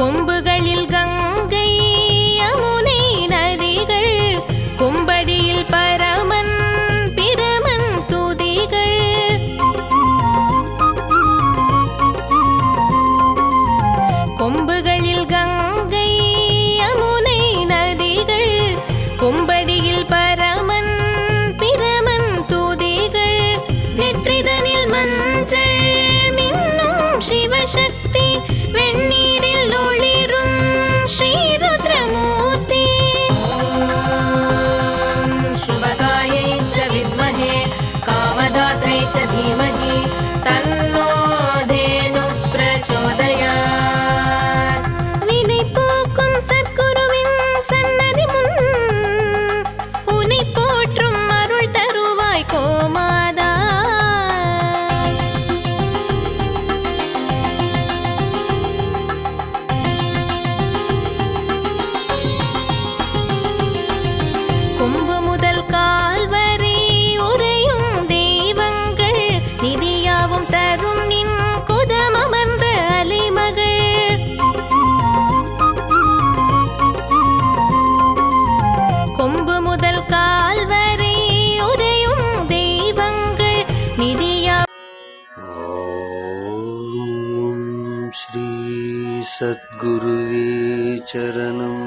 கொம்புகளில் Ganga श्रीसद्गुरुवे चरणम्